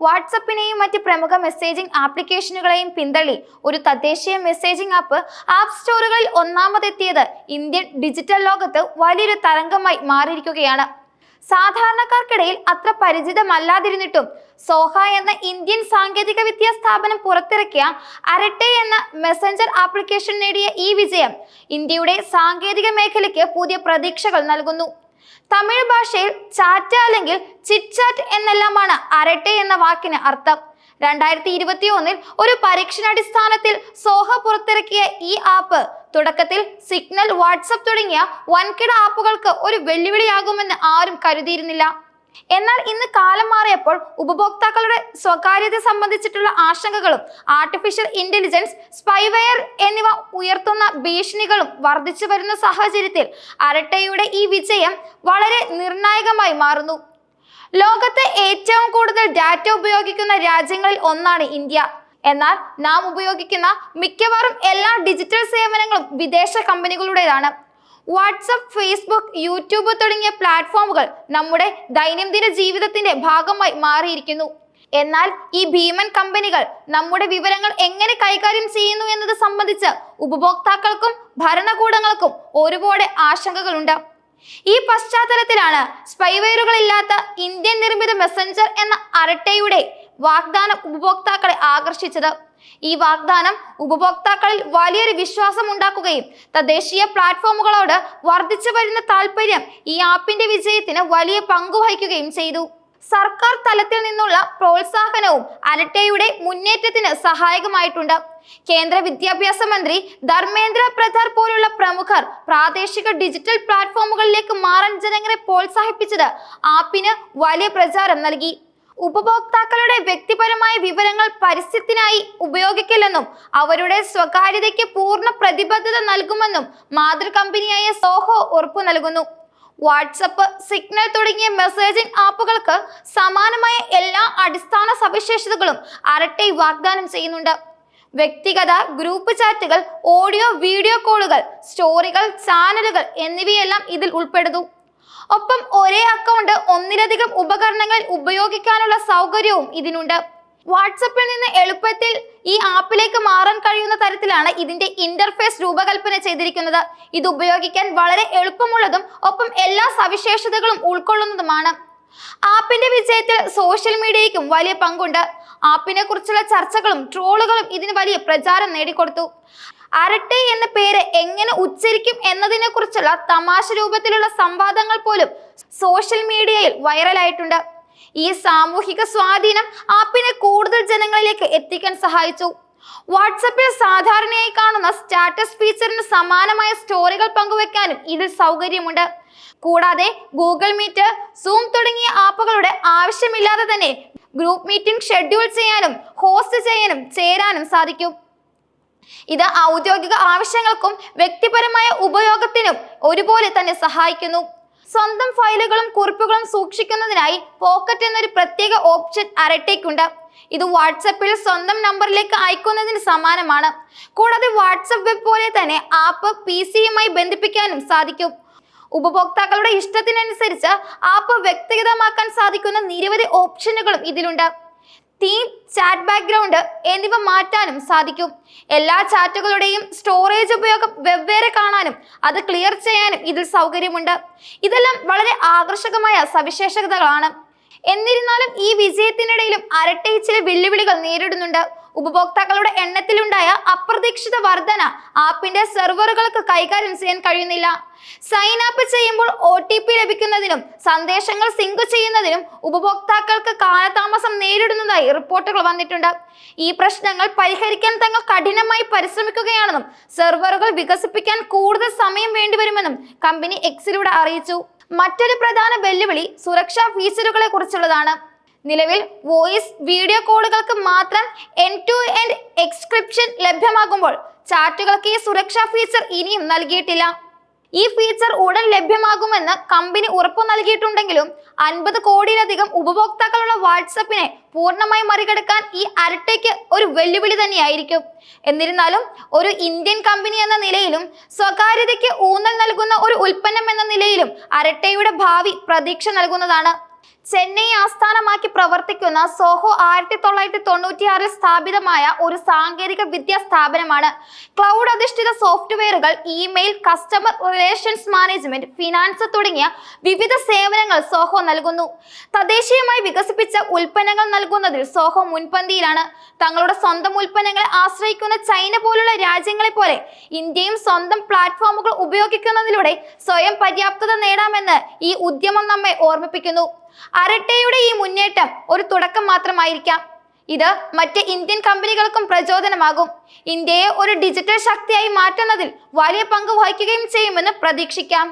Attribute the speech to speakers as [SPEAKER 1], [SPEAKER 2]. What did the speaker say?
[SPEAKER 1] വാട്സപ്പിനെയും മറ്റ് പ്രമുഖ മെസ്സേജിംഗ് ആപ്ലിക്കേഷനുകളെയും പിന്തള്ളി. ഒരു തദ്ദേശീയ മെസ്സേജിംഗ് ആപ്പ് ആപ്പ് സ്റ്റോറുകളിൽ ഒന്നാമതെത്തിയത് ഇന്ത്യൻ ഡിജിറ്റൽ ലോകത്ത് വലിയൊരു തരംഗമായി മാറിയിരിക്കുകയാണ്. സാധാരണക്കാർക്കിടയിൽ അത്ര പരിചിതമല്ലാതിരുന്നിട്ടും സോഹ എന്ന ഇന്ത്യൻ സാങ്കേതിക വിദ്യാ സ്ഥാപനം പുറത്തിറക്കിയ അരട്ടെ എന്ന മെസ്സഞ്ചർ ആപ്ലിക്കേഷൻ നേടിയ ഈ വിജയം ഇന്ത്യയുടെ സാങ്കേതിക മേഖലയ്ക്ക് പുതിയ പ്രതീക്ഷകൾ നൽകുന്നു. തമിഴ് ഭാഷയിൽ ചാറ്റ അല്ലെങ്കിൽ ചിറ്റ്ചാറ്റ് എന്നെല്ലാമാണ് അരട്ടെ എന്ന വാക്കിന് അർത്ഥം. രണ്ടായിരത്തി ഇരുപത്തി ഒന്നിൽ ഒരു പരീക്ഷണാടിസ്ഥാനത്തിൽ സോഹ പുറത്തിറക്കിയ ഈ ആപ്പ് തുടക്കത്തിൽ സിഗ്നൽ വാട്സപ്പ് തുടങ്ങിയ വൻകിട ആപ്പുകൾക്ക് ഒരു വെല്ലുവിളിയാകുമെന്ന് ആരും കരുതിയിരുന്നില്ല. എന്നാൽ ഇന്ന് കാലം മാറിയപ്പോൾ ഉപഭോക്താക്കളുടെ സ്വകാര്യത സംബന്ധിച്ചിട്ടുള്ള ആശങ്കകളും ആർട്ടിഫിഷ്യൽ ഇന്റലിജൻസ് സ്പൈവെയർ എന്നിവ ഉയർത്തുന്ന ഭീഷണികളും വർദ്ധിച്ചു വരുന്ന സാഹചര്യത്തിൽ അരട്ടയുടെ ഈ വിജയം വളരെ നിർണായകമായി മാറുന്നു. ലോകത്തെ ഏറ്റവും കൂടുതൽ ഡാറ്റ ഉപയോഗിക്കുന്ന രാജ്യങ്ങളിൽ ഒന്നാണ് ഇന്ത്യ. എന്നാൽ നാം ഉപയോഗിക്കുന്ന മിക്കവാറും എല്ലാ ഡിജിറ്റൽ സേവനങ്ങളും വിദേശ കമ്പനികളുടേതാണ് വാട്സപ്പ് ഫേസ്ബുക്ക് യൂട്യൂബ് തുടങ്ങിയ പ്ലാറ്റ്ഫോമുകൾ നമ്മുടെ ദൈനംദിന ജീവിതത്തിന്റെ ഭാഗമായി മാറിയിരിക്കുന്നു. എന്നാൽ ഈ ഭീമൻ കമ്പനികൾ നമ്മുടെ വിവരങ്ങൾ എങ്ങനെ കൈകാര്യം ചെയ്യുന്നു എന്നത് സംബന്ധിച്ച് ഉപഭോക്താക്കൾക്കും ഭരണകൂടങ്ങൾക്കും ഒരുപാട് ആശങ്കകളുണ്ട്. ഈ പശ്ചാത്തലത്തിലാണ് സ്പൈവെയറുകളില്ലാത്ത ഇന്ത്യൻ നിർമ്മിത മെസ്സഞ്ചർ എന്ന അരട്ടയുടെ വാഗ്ദാനം ഉപഭോക്താക്കളെ ആകർഷിച്ചത്. ഈ വാഗ്ദാനം ഉപഭോക്താക്കളിൽ വലിയൊരു വിശ്വാസം ഉണ്ടാക്കുകയും തദ്ദേശീയ പ്ലാറ്റ്ഫോമുകളോട് വർദ്ധിച്ചു വരുന്ന താല്പര്യം ഈ ആപ്പിന്റെ വിജയത്തിന് വലിയ പങ്കുവഹിക്കുകയും ചെയ്തു. സർക്കാർ തലത്തിൽ നിന്നുള്ള പ്രോത്സാഹനവും അരട്ടയുടെ മുന്നേറ്റത്തിന് സഹായകമായിട്ടുണ്ട്. കേന്ദ്ര വിദ്യാഭ്യാസ മന്ത്രി ധർമ്മേന്ദ്ര പ്രധാൻ പോലുള്ള പ്രമുഖർ പ്രാദേശിക ഡിജിറ്റൽ പ്ലാറ്റ്ഫോമുകളിലേക്ക് മാറാൻ ജനങ്ങളെ പ്രോത്സാഹിപ്പിച്ചത് ആപ്പിന് വലിയ പ്രചാരം നൽകി. ഉപഭോക്താക്കളുടെ വ്യക്തിപരമായ വിവരങ്ങൾ പരസ്യത്തിനായി ഉപയോഗിക്കില്ലെന്നും അവരുടെ സ്വകാര്യതയ്ക്ക് പൂർണ പ്രതിബദ്ധത നൽകുമെന്നും മാതൃ കമ്പനിയായ സോഹോ ഉറപ്പു നൽകുന്നു. വാട്സപ്പ് സിഗ്നൽ തുടങ്ങിയ മെസ്സേജിംഗ് ആപ്പുകൾക്ക് സമാനമായ എല്ലാ അടിസ്ഥാന സവിശേഷതകളും അരട്ടെ വാഗ്ദാനം ചെയ്യുന്നുണ്ട്. വ്യക്തിഗത ഗ്രൂപ്പ് ചാറ്റുകൾ ഓഡിയോ വീഡിയോ കോളുകൾ സ്റ്റോറികൾ ചാനലുകൾ എന്നിവയെല്ലാം ഇതിൽ ഉൾപ്പെടുന്നു. ഒപ്പം ഒരേ അക്കൗണ്ട് ഒന്നിലധികം ഉപകരണങ്ങൾ ഉപയോഗിക്കാനുള്ള സൗകര്യവും ഇതിനുണ്ട്. വാട്സപ്പിൽ നിന്ന് എളുപ്പത്തിൽ ഈ ആപ്പിലേക്ക് മാറാൻ കഴിയുന്ന തരത്തിലാണ് ഇതിന്റെ ഇന്റർഫേസ് രൂപകൽപ്പന ചെയ്തിരിക്കുന്നത്. ഇത് ഉപയോഗിക്കാൻ വളരെ എളുപ്പമുള്ളതും ഒപ്പം എല്ലാ സവിശേഷതകളും ഉൾക്കൊള്ളുന്നതുമാണ്. ആപ്പിന്റെ വിജയത്തിൽ സോഷ്യൽ മീഡിയയ്ക്കും വലിയ പങ്കുണ്ട്. ആപ്പിനെ കുറിച്ചുള്ള ചർച്ചകളും ട്രോളുകളും ഇതിന് വലിയ പ്രചാരം നേടിക്കൊടുത്തു. അരട്ടെ എന്ന പേര് എങ്ങനെ ഉച്ചരിക്കും എന്നതിനെ കുറിച്ചുള്ള തമാശ രൂപത്തിലുള്ള സംവാദങ്ങൾ പോലും സോഷ്യൽ മീഡിയയിൽ വൈറലായിട്ടുണ്ട്. ഈ സാമൂഹിക സ്വാധീനം ആപ്പിനെ കൂടുതൽ ജനങ്ങളിലേക്ക് എത്തിക്കാൻ സഹായിച്ചു. വാട്സപ്പിൽ സാധാരണയായി കാണുന്ന സ്റ്റാറ്റസ് ഫീച്ചറിന് സമാനമായ സ്റ്റോറികൾ പങ്കുവെക്കാനും ഇതിൽ സൗകര്യമുണ്ട്. കൂടാതെ ഗൂഗിൾ മീറ്റ് സൂം തുടങ്ങിയ ആപ്പുകളുടെ ആവശ്യമില്ലാതെ തന്നെ ഗ്രൂപ്പ് മീറ്റിംഗ് ഷെഡ്യൂൾ ചെയ്യാനും ഹോസ്റ്റ് ചെയ്യാനും ചേരാനും സാധിക്കും. ഇത് ഔദ്യോഗിക ആവശ്യങ്ങൾക്കും വ്യക്തിപരമായ ഉപയോഗത്തിനും ഒരുപോലെ തന്നെ സഹായിക്കുന്നു. സ്വന്തം ഫയലുകളും കുറിപ്പുകളും സൂക്ഷിക്കുന്നതിനായി പോക്കറ്റ് എന്നൊരു പ്രത്യേക ഓപ്ഷൻ അരട്ടേക്കുണ്ട്. ഇത് വാട്സപ്പിൽ സ്വന്തം നമ്പറിലേക്ക് അയക്കുന്നതിന് സമാനമാണ്. കൂടാതെ വാട്സപ്പ് വെബ് പോലെ തന്നെ ആപ്പ് പി സിയുമായി ബന്ധിപ്പിക്കാനും സാധിക്കും. ഉപഭോക്താക്കളുടെ ഇഷ്ടത്തിനനുസരിച്ച് ആപ്പ് വ്യക്തിഗതമാക്കാൻ സാധിക്കുന്ന നിരവധി ഓപ്ഷനുകളും ഇതിലുണ്ട്. തീം ചാറ്റ് ബാക്ക്ഗ്രൗണ്ട് എന്നിവ മാറ്റാനും സാധിക്കും. എല്ലാ ചാറ്റുകളുടെയും സ്റ്റോറേജ് ഉപയോഗം വെവ്വേറെ കാണാനും അത് ക്ലിയർ ചെയ്യാനും ഇതിൽ സൗകര്യമുണ്ട്. ഇതെല്ലാം വളരെ ആകർഷകമായ സവിശേഷതകളാണ്. എന്നിരുന്നാലും ഈ വിജയത്തിനിടയിലും അരട്ടയിച്ചിലെ ചില വെല്ലുവിളികൾ നേരിടുന്നുണ്ട്. ഉപഭോക്താക്കളുടെ എണ്ണത്തിലുണ്ടായ അപ്രതീക്ഷിത വർധന ആപ്പിന്റെ സെർവറുകൾക്ക് കൈകാര്യം ചെയ്യാൻ കഴിയുന്നില്ല. സൈൻ അപ്പ് ചെയ്യുമ്പോൾ ഒ ടി പി ലഭിക്കുന്നതിനും സന്ദേശങ്ങൾ സിങ്ക് ചെയ്യുന്നതിനും ഉപഭോക്താക്കൾക്ക് കാലതാമസം നേരിടുന്നതായി റിപ്പോർട്ടുകൾ വന്നിട്ടുണ്ട്. ഈ പ്രശ്നങ്ങൾ പരിഹരിക്കാൻ തങ്ങൾ കഠിനമായി പരിശ്രമിക്കുകയാണെന്നും സെർവറുകൾ വികസിപ്പിക്കാൻ കൂടുതൽ സമയം വേണ്ടിവരുമെന്നും കമ്പനി എക്സിലൂടെ അറിയിച്ചു. മറ്റൊരു പ്രധാന വെല്ലുവിളി സുരക്ഷാ ഫീച്ചറുകളെ കുറിച്ചുള്ളതാണ്. നിലവിൽ വോയിസ് വീഡിയോ കോളുകൾക്ക് മാത്രം എൻ ടു എൻഡ് എക്സ്ക്രിപ്ഷൻ ലഭ്യമാകുമ്പോൾ ചാറ്റുകൾക്ക് ഈ സുരക്ഷാ ഫീച്ചർ ഇനിയും നൽകിയിട്ടില്ല. ഈ ഫീച്ചർ ഉടൻ ലഭ്യമാകുമെന്ന് കമ്പനി ഉറപ്പു നൽകിയിട്ടുണ്ടെങ്കിലും അൻപത് കോടിയിലധികം ഉപഭോക്താക്കളുള്ള വാട്സപ്പിനെ പൂർണമായി മറികടക്കാൻ ഈ അരട്ടയ്ക്ക് ഒരു വെല്ലുവിളി തന്നെയായിരിക്കും. എന്നിരുന്നാലും ഒരു ഇന്ത്യൻ കമ്പനി എന്ന നിലയിലും സ്വകാര്യതയ്ക്ക് ഊന്നൽ നൽകുന്ന ഒരു ഉൽപ്പന്നം എന്ന നിലയിലും അരട്ടയുടെ ഭാവി പ്രതീക്ഷ നൽകുന്നതാണ്. ചെന്നൈ ആസ്ഥാനമാക്കി പ്രവർത്തിക്കുന്ന സോഹോ ആയിരത്തി തൊള്ളായിരത്തി തൊണ്ണൂറ്റിയാറിൽ സ്ഥാപിതമായ ഒരു സാങ്കേതിക വിദ്യാ സ്ഥാപനമാണ്. ക്ലൗഡ് അധിഷ്ഠിത സോഫ്റ്റ്വെയറുകൾ email customer relations management finance തുടങ്ങിയ വിവിധ സേവനങ്ങൾ സോഹോ നൽകുന്നു. തദ്ദേശീയമായി വികസിപ്പിച്ച ഉൽപ്പന്നങ്ങൾ നൽകുന്നതിൽ സോഹോ മുൻപന്തിയിലാണ്. തങ്ങളുടെ സ്വന്തം ഉൽപ്പന്നങ്ങളെ ആശ്രയിക്കുന്ന ചൈന പോലുള്ള രാജ്യങ്ങളെ പോലെ ഇന്ത്യയും സ്വന്തം പ്ലാറ്റ്ഫോമുകൾ ഉപയോഗിക്കുന്നതിലൂടെ സ്വയം പര്യാപ്തത നേടാമെന്ന് ഈ ഉദ്യമം നമ്മെ ഓർമ്മിപ്പിക്കുന്നു. അരട്ടയുടെ ഈ മുന്നേറ്റം ഒരു തുടക്കം മാത്രമായിരിക്കാം. ഇത് മറ്റ് ഇന്ത്യൻ കമ്പനികൾക്കും പ്രചോദനമാകും. ഇന്ത്യയെ ഒരു ഡിജിറ്റൽ ശക്തിയായി മാറ്റുന്നതിൽ വലിയ പങ്ക് വഹിക്കുകയും ചെയ്യുമെന്ന് പ്രതീക്ഷിക്കാം.